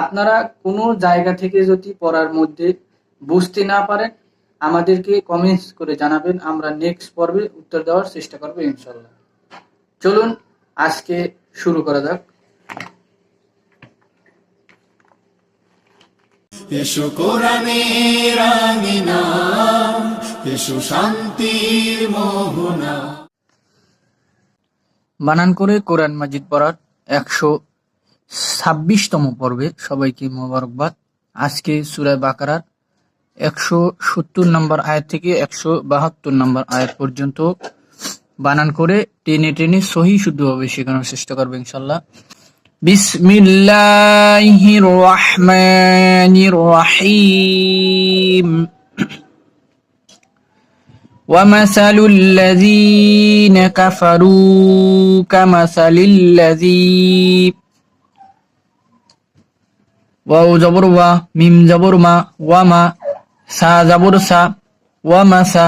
আপনারা কোনো জায়গা থেকে যদি পড়ার মধ্যে বুঝতে না পারেন আমাদেরকে কমেন্টস করে জানাবেন। আমরা নেক্সট পর্বে উত্তর দেওয়ার চেষ্টা করব ইনশাল্লাহ চলুন আজকে শুরু করা যাক। এসো কোরআনের আঙিনা এসো শান্তির মোহনা। বানান করে কোরআন মাজিদ পড়ার একশো ছাব্বিশতম পর্বে সবাইকে মোবারকবাদ আজকে সুরায় বাকারার একশো সত্তর নম্বর আয়াত থেকে একশো বাহাত্তর নম্বর আয়াত পর্যন্ত বানান করে টেনে টেনে সহি শুদ্ধভাবে শেখানোর চেষ্টা করবে ইনশাল্লাহ বিসমিল্লাহির রহমানির রহিম ومثل الذين كفروا كمثل الذي ওয়াও জবর ওয়া, মিম জবর মা ওয়ামা সা জবর সা ওয়ামা সা,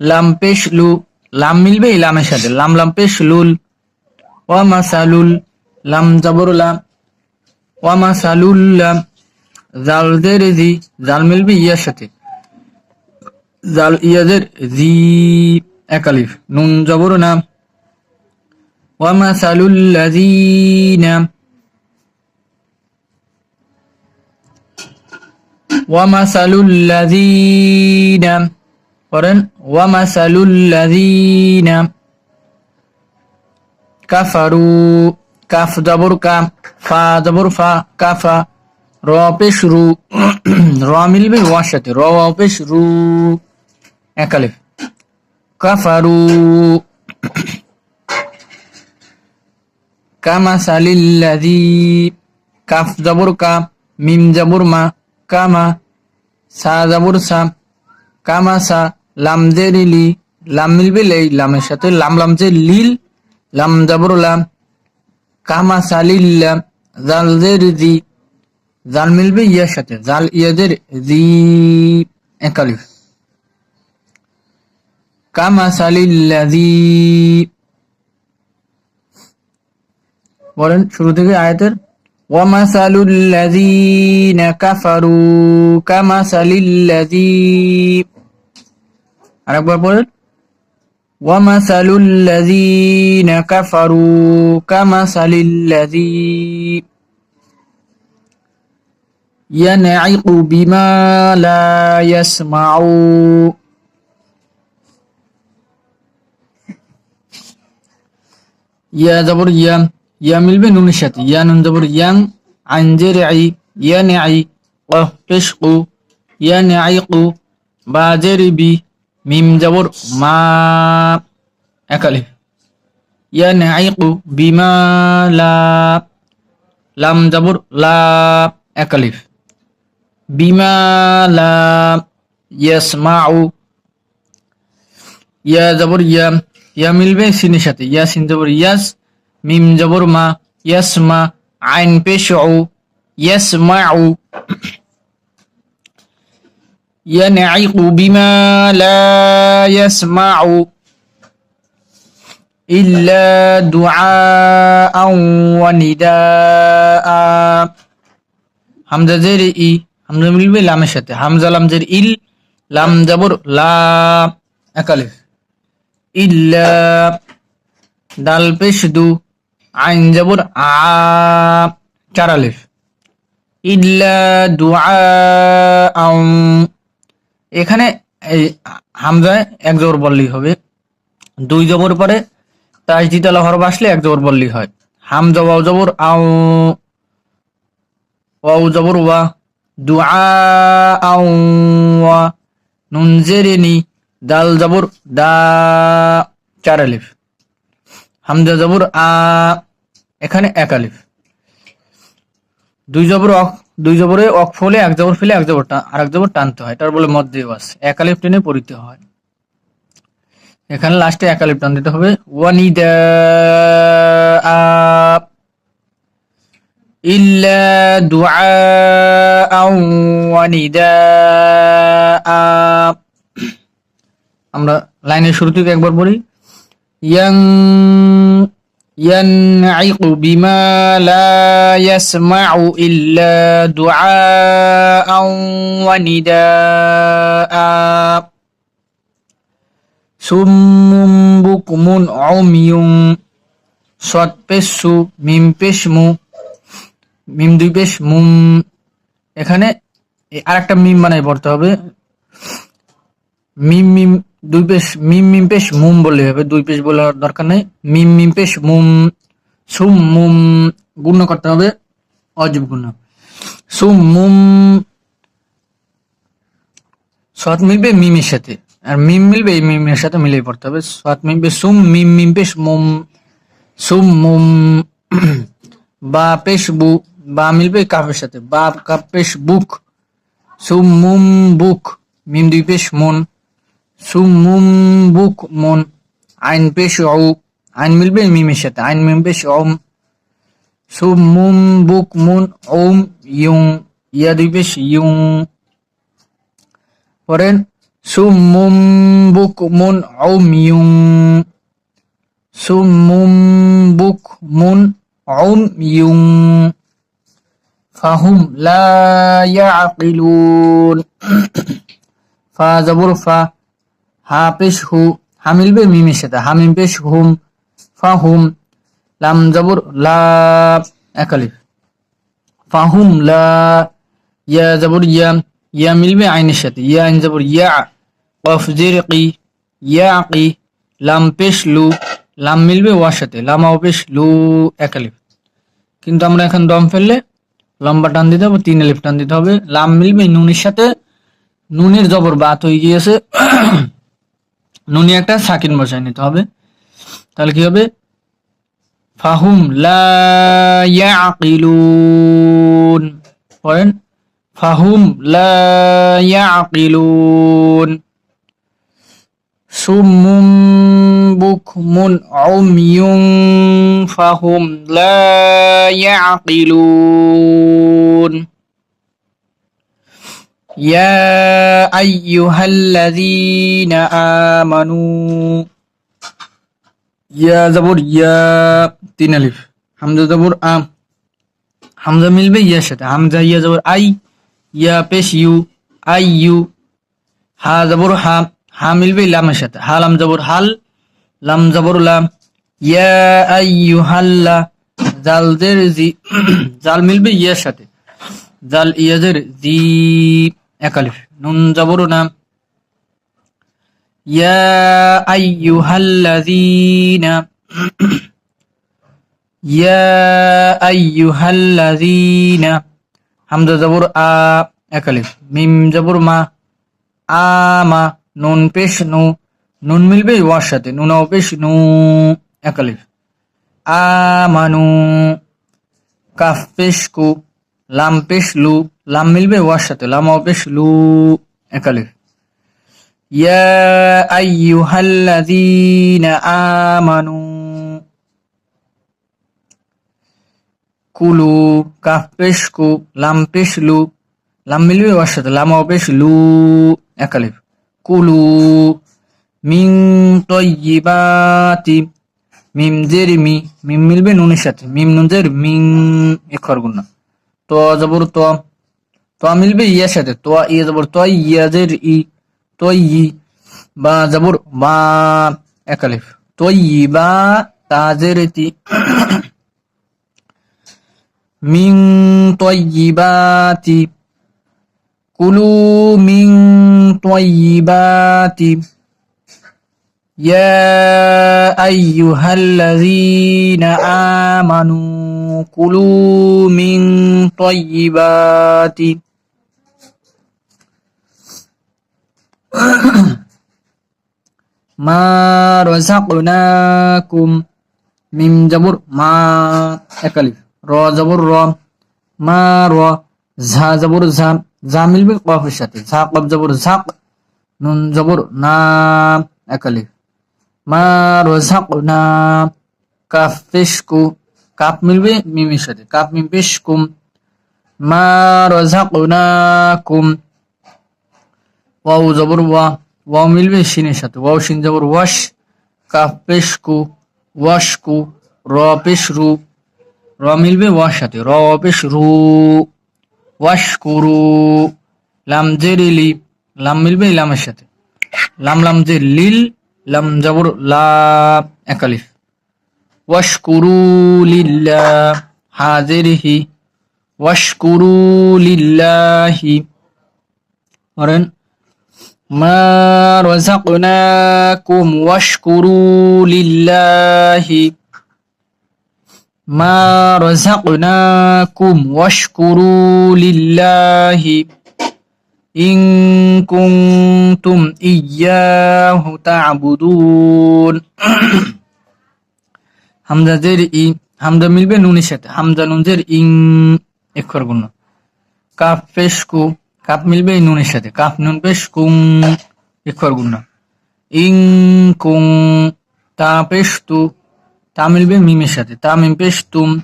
লাম পেশ লু, লাম মিলবে এই লামের সাথে, লাম লাম পেশ লুল ওয়ামা সালুল লাম জবর লাম ওয়ামা সালুল লাম, জাল দের জি, জাল মিলবে ইয়ার সাথে, জাল ইয়াদের জি একালিফ নুন জবর নাম ওয়ামা সালুল্লাযীনা ওয়ামাসালুল্লাযীনা করেন ওয়ামাসালুল্লাযীনা কাফারু কাফ জবর কা ফা জবর ফা কাফা র পেশ রু র মিলবে ওয়ার সাথে র পেশ রু একালিফ কাফারু কামাসালিল্লাযী কাফ জবর কা মিম জবর মা কামা সা জাবুর লাম জের লি, লাম মিলবে লেই লামের সাথে লাম লাম যে লিল, লাম জাবুর লাম কামা সালিল্লাম জাল জের জি, জাল মিলবে ইয়ার সাথে, জাল ইয়াদের জি একালিফ কামা সালিল্লাজি বলেন শুরু থেকে আয়াতের ومثل الذين كفروا كمثل الذي আরেকবার বলেন ومثل الذين كفروا كمثل الذي ينعق بما لا يسمع يا زبر يا ইয়া মিলবে নুনের সাথে ইয়া নুন জবর ইয়াং আঞ্জের আই ইয়া নে আই কহ পেশ কু ইয়া নে আই কু বাজের বি মিম জবর মা একালে ইয়া নে আই কু বিমা লা লাম জবর লা একালিফ বিমা লা ইয়াসমাউ ইয়া জবর ইয়া ইয়া মিলবে সিনের সাথে ইয়া সিন জবর ইয়াস মিম জবর মা ইয়াসমা আইন পেশ ও ইয়াসমাউ ينعق بما لا يسمع إلا دعاء ونداء হামজা জের ই হামজা মিলবে লামের সাথে হামজা লাম জের ইল লাম জবর লা একালিফ ইল্লা দাল পেশ দু আইন জবর আ, চার আলিফ। ইল্লা দুআ এখানে হামজায় এক জবর বললেই হবে। দুই জবর পরে তাজদিতালা হরফ আসলে এক জবর বললেই হয়। হামজা ওয়াও জবর আও। ওয়াও জবর ওয়া দুআ আও ওয়া নুন দাল জবর দা চার আলিফ। হামজা জবর আ এখানে এক আলিফ। দুই জবর অক দুই জবরে অক ফলে এক জবর ফেলে এক জবর আর এক জবর টানতে হয়। তার বলে মধ্যে ওয়াস এক আলিফ টেনে পড়িতে হয়। এখানে লাস্টে এক আলিফ টান দিতে হবে। ওয়ানিদা ইল্লা দুআ ওয়ানিদা। আমরা লাইনের শুরু থেকে একবার পড়ি। ইয়াং ينعق بما لا يسمع إلا دعاء ونداء سم بكم عمي صد পেশু মিম পেশমু মিম দুই পেশ মুম এখানে আর একটা মিম বানাই পড়তে হবে মিম মিম দুই পেশ, মিম মিম পেশ, মুম বললে হবে। দুই পেশ বলার দরকার নেই। মিম মিম পেশ, মুম, সুম, মুম, গুণ করতে হবে। অজীব গুণ। সুম, মুম, সৎ মিলবে মিমের সাথে। আর মিম মিলবে এই মিমের সাথে মিলিয়ে পড়তে হবে। সৎ মিলবে সুম, মিম মিম পেশ, মুম, সুম, মুম, বা পেশ, বু, বা মিলবে কাফের সাথে। বা কাপ পেশ, বুক, সুম, মুম, বুক, মিম দুই পেশ, মন। সুমুম বুক মন আইন পেশ ও আইন মিলবে মিমের সাথে আইন মিম পেশ ওম সুমুম বুক মুন ওম ইউং ইয়া দুই পেশ ইউং পরেন সুমুম বুক মুন ওম ইউং সুমুম বুক হা পেশ হু, হা মিলবে মিমের সাথে হা মিম পেশ হুম, ফা হুম, লাম জবর, লা একালিফ ফাহুম লা, ইয়া জবর, ইয়া ইয়া মিলবে আইনের সাথে, ইয়া আইন জবর, ইয়া কফ জের কি ইয়া কি লাম পেশ লু, লাম মিলবে ওয়ার সাথে, লাম পেশ লু একালিফ কিন্তু আমরা এখন দম ফেললে, লম্বা টান দিতে হবে, তিন আলিফ টান দিতে হবে, লাম মিলবে নুনের সাথে, নুনের জবর বাত হয়ে গিয়েছে নুনি একটা, সাকিন বসায় নিতে হবে। তাহলে কি হবে? ফাহুম লা ইয়াকিলুন। পড়েন, ফাহুম লা ইয়াকিলুন। সুমুম বুকমুন উমিয়ুন ফাহুম লা ইয়াকিলুন। يا أيها الذين آمنوا ইয়া জবর ইয়া তিন আলিফ হামজা জবর আম হামজা মিলবে ইয়ার সাথে হামজা ইয়া জবর আই ইয়া পেশ ইউ আই ইউ হা জবর হা হা মিলবে লামের সাথে হা লাম জবর হাল লাম জবর লাম ইয়া আই ইউ হাল্লা জালদের জি জাল মিলবে ইয়ার সাথে জাল ইয়াজের জি এক নুন জবর না ইয়া আইয়ুহাল্লাযীনা ইয়া আইয়ুহাল্লাযীনা হামজা জবর আ একালিফ মিম জবর মা আমা নুন পেশ নু। নুন মিলবে ওয়ার সাথে। নুনাও পেশ নু, এক আলিফ। আমানু কাফ পেশ কু, লাম পেশ লু। লাম মিলবে, ওয়ার সাথে। লাম অপেশ লু একালিফ ইয়া আইয়ুহাল্লাযীনা আমানু, কুলু, কাফ পেশকু লাম পেশ লু। লাম মিলবে, ওয়ার সাথে। লাম অপেশ লু একালিফ কুলু মিং তৈবাতি মিম জের মি মিম মিলবে নুনের সাথে। মিম নুন জের মিং এ গুণা তো, জবর তো। তো মিলবে ইয়ার সাথে তো ইয়া জবর তো ইয়া জের ই তৈয়ি বা জবর বা একালিফ তৈয়ি বা তাজের তি মিং তৈয়িবাতি কুলু মিন طيبات يا أيها الذين آمنوا كلوا من طيبات মা রাযাকনাকুম মিম জবর মা একালিফ র জবর র, মা র, ঝা জবর ঝা ঝা মিলবে কফের সাথে, ঝা কফ জবর ঝাক নুন জবর না একালিফ মা রাযাকনা কাফ পেশকু কাপ মিলবে মিমের সাথে কাপ মিম পেশকুম মা রাযাকনাকুম ওয়াও জবর ওয়া, ওয়াও মিলবে শিনের সাথে। ওয়াও শিন জবর, ওয়াশ কাফ পেশকু, ওয়াশকু, র পেশ রু র মিলবে ওয়ার সাথে। র পেশ রু ওয়াশকুরু, লাম জেরিলি লাম মিলবে লামের সাথে। লাম লাম জে লিল, লাম জবর লা একালিফ ওয়াশকুরু লিল্লাহ হাজিরহি ওয়াশকুরু লিল্লাহি করেন ما رزقناكم واشكروا لله ما رزقناكم واشكروا لله إن كنتم إياه تعبدون হামজা জের ই হামজা মিলবে নুনের সাথে হামজা নুন জের ইং এক্ষর গুণ কাফ পেশ কু কাপ মিলবে এই নুনের সাথে। কাপ নুন পেশ কুং এক্ষর গুণ ইং, কুং, তা পেশ তু, তা মিলবে মিমের সাথে। তা মিম পেশ তুম,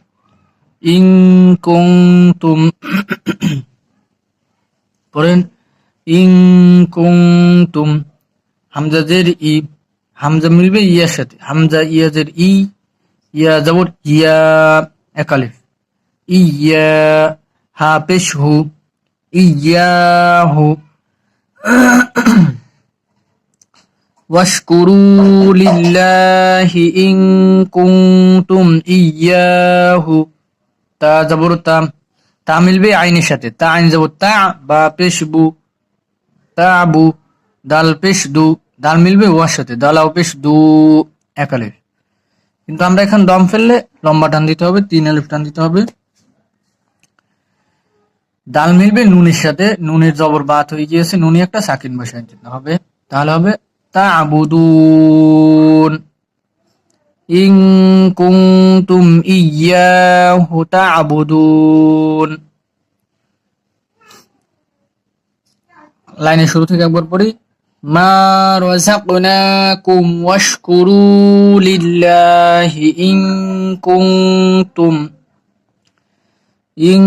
ইং, কুং, তুম। পড়েন, ইং, কুং, তুম। হামজা জের ই, হামজা মিলবে ইয়ার সাথে। হামজা ইয়াজের ই, ইয়া জবর ইয়া, একালিফ। ইয়া, হা পেশ হু। ইয়াহু واشكروا لله إن كنتم إياه তা জবর তা তা মিলবে আইনের সাথে তা আইন জবর তা বা পেশ বু তা বু দাল পেশ দু দাল মিলবে ওয়ার সাথে দালাও পেশ দু একালিফ কিন্তু আমরা এখন দম ফেললে লম্বা টান দিতে হবে তিন আলিফ টান দিতে হবে ডাল মিলবে, নুনের সাথে, নুনের জবর বাত হয়ে গিয়েছে নুনি একটা সাকিন বসায় দিতে হবে। তাহলে হবে তা আবুদুন ইং কুনতুম ইয়াহু তা'বুদুন। লাইনের শুরু থেকে একবার পড়ি। মা রাযাকনাকুম ওয়াশকুরু লিল্লাহি ইন কুনতুম ইন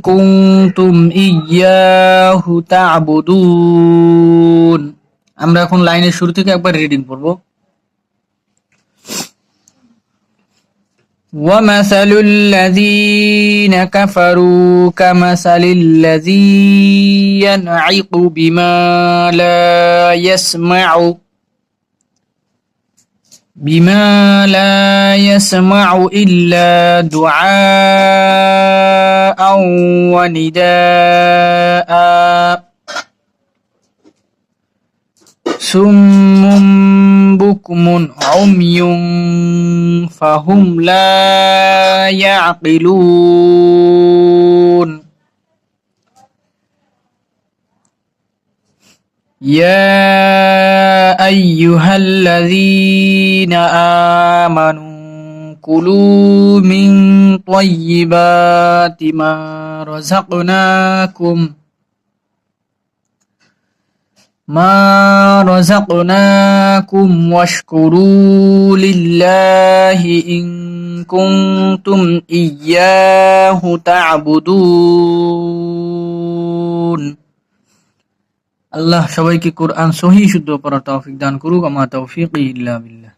কুনতুম ইয়াহু তা'বুদুন আমরা এখন লাইনের শুরু থেকে একবার রিডিং পড়ব ومثل الذين كفروا كمثل الذي ينعق بما لا يسمع بما لا يسمع إلا دعاء ونداء. سم بكم عمي فهم لا يعقلون. يا أيها الذين آمنوا كلوا من طيبات ما رزقناكم ما رزقناكم واشكروا لله إن كنتم إياه تعبدون আল্লাহ সবাইকে কোরআন সহি শুদ্ধ পড়ার তৌফিক দান করুক। আমার তৌফিক ইল্লা বিল্লাহ।